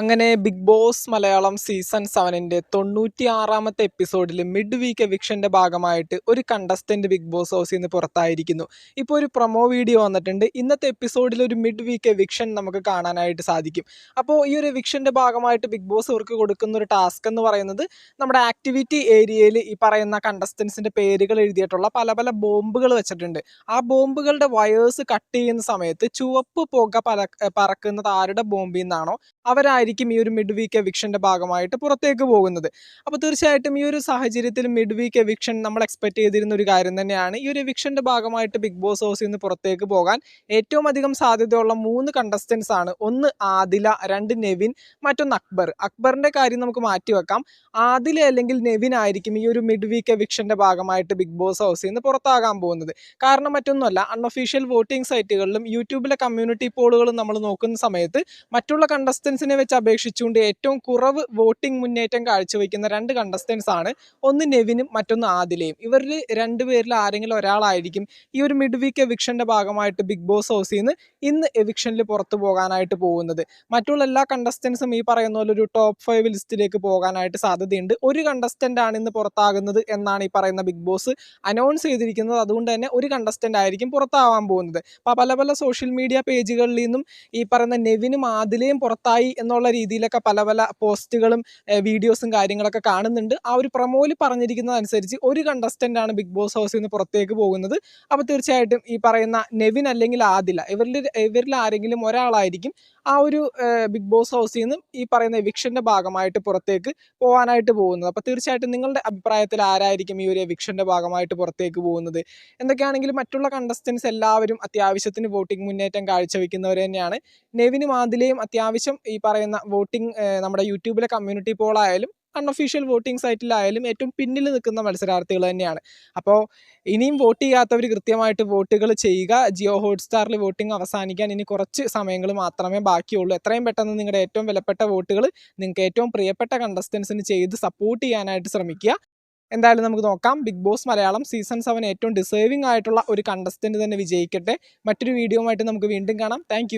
അങ്ങനെ big boss Malayalam season സെവനിന്റെ തൊണ്ണൂറ്റി ആറാമത്തെ എപ്പിസോഡിൽ മിഡ് വീക്ക് എവിക്ഷന്റെ ഭാഗമായിട്ട് ഒരു കണ്ടസ്റ്റന്റ് ബിഗ് ബോസ് ഹൗസിൽ നിന്ന് പുറത്തായിരിക്കുന്നു. ഇപ്പോൾ ഒരു പ്രൊമോ വീഡിയോ വന്നിട്ടുണ്ട്. ഇന്നത്തെ എപ്പിസോഡിൽ ഒരു മിഡ് വീക്ക് എവിക്ഷൻ നമുക്ക് കാണാനായിട്ട് സാധിക്കും. അപ്പോൾ ഈ ഒരു എവിക്ഷന്റെ ഭാഗമായിട്ട് ബിഗ് ബോസ് ഇവർക്ക് കൊടുക്കുന്ന ഒരു ടാസ്ക് എന്ന് പറയുന്നത് നമ്മുടെ ആക്ടിവിറ്റി ഏരിയയിൽ ഈ പറയുന്ന കണ്ടസ്റ്റൻസിന്റെ പേരുകൾ എഴുതിയിട്ടുള്ള പല പല ബോംബുകൾ വെച്ചിട്ടുണ്ട്. ആ ബോംബുകളുടെ വയേഴ്സ് കട്ട് ചെയ്യുന്ന സമയത്ത് ചുവപ്പ് പുക പറക്കുന്നത് ആരുടെ ബോംബിൽ നിന്നാണോ? അവരായിരിക്കും ഈ ഒരു മിഡ് വീക്ക് എവിക്ഷന്റെ ഭാഗമായിട്ട് പുറത്തേക്ക് പോകുന്നത്. അപ്പോൾ തീർച്ചയായിട്ടും ഈ ഒരു സാഹചര്യത്തിൽ മിഡ് വീക്ക് എവിക്ഷൻ നമ്മൾ എക്സ്പെക്ട് ചെയ്തിരുന്ന ഒരു കാര്യം തന്നെയാണ്. ഈ ഒരു എവിക്ഷന്റെ ഭാഗമായിട്ട് ബിഗ് ബോസ് ഹൗസിൽ നിന്ന് പുറത്തേക്ക് പോകാൻ ഏറ്റവും അധികം സാധ്യതയുള്ള മൂന്ന് കണ്ടസ്റ്റൻസ് ആണ്. ഒന്ന് ആദില രണ്ട് നെവിൻ മറ്റൊന്ന് അക്ബർ. അക്ബറിന്റെ കാര്യം നമുക്ക് മാറ്റി വെക്കാം. ആദില അല്ലെങ്കിൽ നെവിൻ ആയിരിക്കും ഈ ഒരു മിഡ് വീക്ക് എവിക്ഷന്റെ ഭാഗമായിട്ട് ബിഗ് ബോസ് ഹൗസിൽ നിന്ന് പുറത്താകാൻ പോകുന്നത്. കാരണം മറ്റൊന്നുമല്ല അൺഒഫീഷ്യൽ വോട്ടിംഗ് സൈറ്റുകളിലും യൂട്യൂബിലെ കമ്മ്യൂണിറ്റി പോളുകളും നമ്മൾ നോക്കുന്ന സമയത്ത് മറ്റുള്ള കണ്ടസ്റ്റൻസിനെ വെച്ച് അപേക്ഷിച്ചുകൊണ്ട് ഏറ്റവും കുറവ് വോട്ടിംഗ് മുന്നേറ്റം കാഴ്ചവെക്കുന്ന രണ്ട് കണ്ടസ്റ്റൻസ് ആണ്. ഒന്ന് നെവിനും മറ്റൊന്ന് ആദിലയും. ഇവരിൽ രണ്ടുപേരിൽ ആരെങ്കിലും ഒരാളായിരിക്കും ഈ ഒരു മിഡ് വീക്ക് എവിക്ഷന്റെ ഭാഗമായിട്ട് ബിഗ് ബോസ് ഹൗസിൽ നിന്ന് ഇന്ന് എവിക്ഷനിൽ പുറത്തു പോകാനായിട്ട് പോകുന്നത്. മറ്റുള്ള എല്ലാ കണ്ടസ്റ്റൻസും ഈ പറയുന്ന പോലെ ഒരു ടോപ്പ് ഫൈവ് ലിസ്റ്റിലേക്ക് പോകാനായിട്ട് സാധ്യതയുണ്ട്. ഒരു കണ്ടസ്റ്റന്റ് ആണ് ഇന്ന് പുറത്താകുന്നത് എന്നാണ് ഈ പറയുന്ന ബിഗ് ബോസ് അനൗൺസ് ചെയ്തിരിക്കുന്നത്. അതുകൊണ്ട് തന്നെ ഒരു കണ്ടസ്റ്റന്റ് ആയിരിക്കും പുറത്താവാൻ പോകുന്നത്. അപ്പോൾ പല പല സോഷ്യൽ മീഡിയ പേജുകളിൽ നിന്നും ഈ പറയുന്ന നെവിനും ആദിലയും പുറത്തായി എന്നുള്ള രീതിയിലൊക്കെ പല പല പോസ്റ്റുകളും വീഡിയോസും കാര്യങ്ങളൊക്കെ കാണുന്നുണ്ട്. ആ ഒരു പ്രൊമോയിൽ പറഞ്ഞിരിക്കുന്നതനുസരിച്ച് ഒരു കണ്ടസ്റ്റന്റ് ആണ് ബിഗ് ബോസ് ഹൗസിൽ നിന്ന് പുറത്തേക്ക് പോകുന്നത്. അപ്പോൾ തീർച്ചയായിട്ടും ഈ പറയുന്ന നെവിൻ അല്ലെങ്കിൽ ആദില ഇവരിൽ ഇവരിൽ ആരെങ്കിലും ഒരാളായിരിക്കും ആ ഒരു ബിഗ് ബോസ് ഹൗസിൽ നിന്നും ഈ പറയുന്ന എവിക്ഷന്റെ ഭാഗമായിട്ട് പുറത്തേക്ക് പോകാനായിട്ട് പോകുന്നത്. അപ്പോൾ തീർച്ചയായിട്ടും നിങ്ങളുടെ അഭിപ്രായത്തിൽ ആരായിരിക്കും ഈ ഒരു എവിക്ഷന്റെ ഭാഗമായിട്ട് പുറത്തേക്ക് പോകുന്നത്? എന്തൊക്കെയാണെങ്കിലും മറ്റുള്ള കണ്ടസ്റ്റൻസ് എല്ലാവരും അത്യാവശ്യത്തിന് വോട്ടിംഗ് മുന്നേറ്റം കാഴ്ചവെക്കുന്നവർ തന്നെയാണ്. നെവിനും ആദിലയും അത്യാവശ്യം ഈ വോട്ടിംഗ് നമ്മുടെ യൂട്യൂബിലെ കമ്മ്യൂണിറ്റി പോളായാലും അൺഒഫീഷ്യൽ വോട്ടിംഗ് സൈറ്റിലായാലും ഏറ്റവും പിന്നിൽ നിൽക്കുന്ന മത്സരാർത്ഥികൾ തന്നെയാണ്. അപ്പോൾ ഇനിയും വോട്ട് ചെയ്യാത്തവർ കൃത്യമായിട്ട് വോട്ടുകൾ ചെയ്യുക ജിയോ ഹോട്ട്സ്റ്റാറിൽ വോട്ടിംഗ് അവസാനിക്കാൻ ഇനി കുറച്ച് സമയങ്ങൾ മാത്രമേ ബാക്കിയുള്ളൂ. എത്രയും പെട്ടെന്ന് നിങ്ങളുടെ ഏറ്റവും വിലപ്പെട്ട വോട്ടുകൾ നിങ്ങൾക്ക് ഏറ്റവും പ്രിയപ്പെട്ട കണ്ടസ്റ്റൻസിന് ചെയ്ത് സപ്പോർട്ട് ചെയ്യാനായിട്ട് ശ്രമിക്കുക. എന്തായാലും നമുക്ക് നോക്കാം. Bigg Boss Malayalam season seven ഏറ്റവും ഡിസേർവിംഗ് ആയിട്ടുള്ള ഒരു കണ്ടസ്റ്റന്റ് തന്നെ വിജയിക്കട്ടെ. മറ്റൊരു വീഡിയോ ആയിട്ട് നമുക്ക് വീണ്ടും കാണാം. താങ്ക്